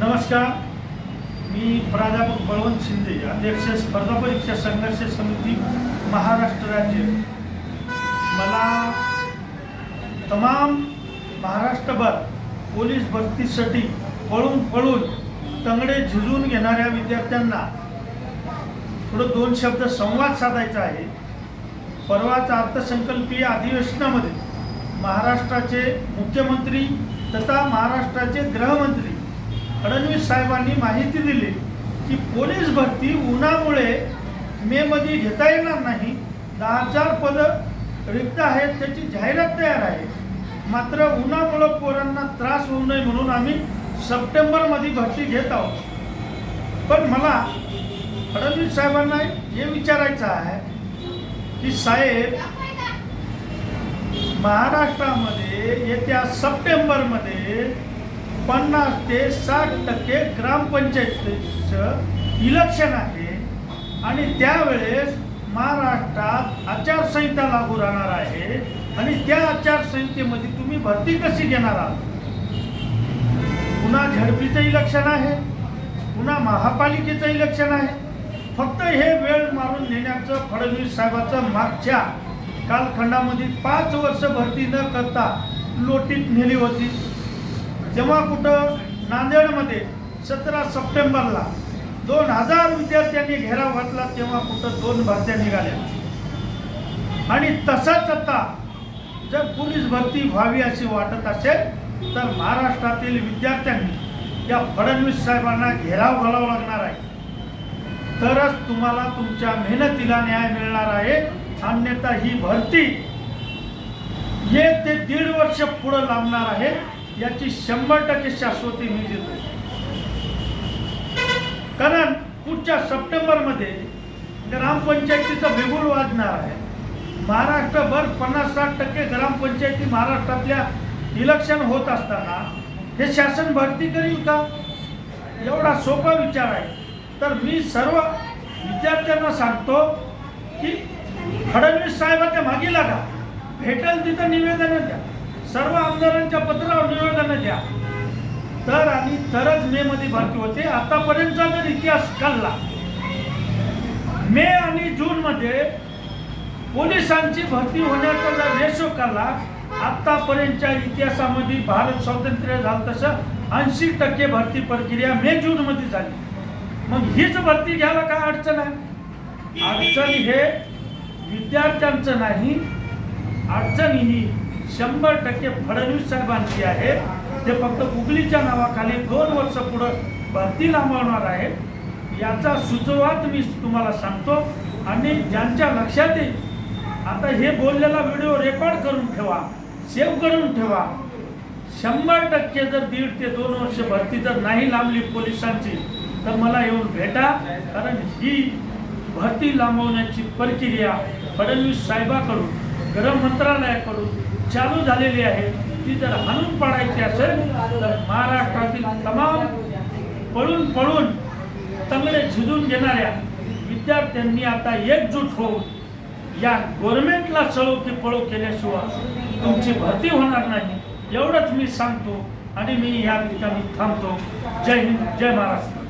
नमस्कार. मी प्राध्यापक बळवंत शिंदे अध्यक्ष स्पर्धा परीक्षा संघर्ष समिती महाराष्ट्र राज्य. मला तमाम महाराष्ट्रभर पोलीस भरतीसाठी पळून पळून तंगडे झिजून घेणाऱ्या विद्यार्थ्यांना थोडं दोन शब्द संवाद साधायचा आहे. परवाचा अर्थसंकल्पीय अधिवेशनामध्ये महाराष्ट्राचे मुख्यमंत्री तथा महाराष्ट्राचे गृहमंत्री फडणवीस साहेबांनी माहिती दिली की पोलीस भरती उन्हामुळे मेमध्ये घेता येणार नाही. दहा हजार पदं रिक्त आहेत त्याची जाहिरात तयार आहे. मात्र उन्हामुळं पोरांना त्रास होऊ नये म्हणून आम्ही सप्टेंबरमध्ये भरती घेत आहोत. पण मला फडणवीस साहेबांना हे विचारायचं आहे की साहेब महाराष्ट्रामध्ये येत्या सप्टेंबरमध्ये पन्नास ते साठ टक्के ग्रामपंचायतीचं इलेक्शन आहे आणि त्यावेळेस महाराष्ट्रात आचारसंहिता लागू राहणार आहे आणि त्या आचारसंहितेमध्ये तुम्ही भरती कशी घेणार आहात? पुन्हा झडपीचं इलेक्शन आहे पुन्हा महापालिकेचं इलेक्शन आहे. फक्त हे वेळ मारून नेण्याचं फडणवीस साहेबाचं मागच्या कालखंडामध्ये पाच वर्ष भरती न करता लोटीत नेली होती. जेव्हा कुठं नांदेडमध्ये सतरा सप्टेंबरला दोन हजार विद्यार्थ्यांनी घेराव घातला तेव्हा कुठं दोन भरत्या निघाल्या आणि तसंच आता जर पोलीस भरती व्हावी अशी वाटत असेल तर महाराष्ट्रातील विद्यार्थ्यांनी या फडणवीस साहेबांना घेराव घालावा लागणार आहे. तरच तुम्हाला तुमच्या मेहनतीला न्याय मिळणार आहे. अन्यथा ही भरती एक ते दीड वर्ष पुढं लांबणार आहे. याची शंभर टक्के शाश्वती मी देतो. कारण पुढच्या सप्टेंबरमध्ये ग्रामपंचायतीचं बिगुल वाजणार आहे. महाराष्ट्रभर पन्नास साठ टक्के ग्रामपंचायती महाराष्ट्रातल्या इलेक्शन होत असताना हे शासन भरती करील का? एवढा सोपा विचार आहे. तर मी सर्व विद्यार्थ्यांना सांगतो की फडणवीस साहेबाच्या मागे लागा भेटेल तिथं निवेदन द्या. सर्व आमदारांच्या पत्रावर निवेदनं द्या. तर आणि तरच मे मध्ये भरती होते. आतापर्यंतचा जर इतिहास काढला मे आणि जून मध्ये पोलिसांची भरती होण्याचा जर रेशो काढला आतापर्यंतच्या इतिहासामध्ये भारत स्वातंत्र्य झालं तसं ऐंशी टक्के भरती प्रक्रिया मे जून मध्ये झाली. मग हीच भरती घ्यायला काय अडचण आहे? अडचण हे विद्यार्थ्यांचं नाही अडचण ही शंभर टक्के फडणवीस साहेबांची आहे. ते फक्त गुगलीच्या नावाखाली दोन वर्ष पुढं भरती लांबवणार आहे. याचा सुचवात मी तुम्हाला सांगतो. आणि ज्यांच्या लक्षात येईल आता हे बोललेला व्हिडिओ रेकॉर्ड करून ठेवा सेव्ह करून ठेवा. शंभर टक्के जर दीड ते दोन वर्ष भरती जर नाही लांबली पोलिसांची तर मला येऊन भेटा. कारण ही भरती लांबवण्याची प्रक्रिया फडणवीस साहेबाकडून गृह मंत्रालयाकडून चालू झालेली आहे ती जर हाणून पाडायची असेल तर महाराष्ट्रातील तमाम पळून पळून तंगडे झिजून घेणाऱ्या विद्यार्थ्यांनी आता एकजूट होऊन या गव्हर्नमेंटला चळो की पळो केल्याशिवाय तुमची भरती होणार नाही. एवढंच मी सांगतो आणि मी या ठिकाणी थांबतो. जय हिंद जय महाराष्ट्र.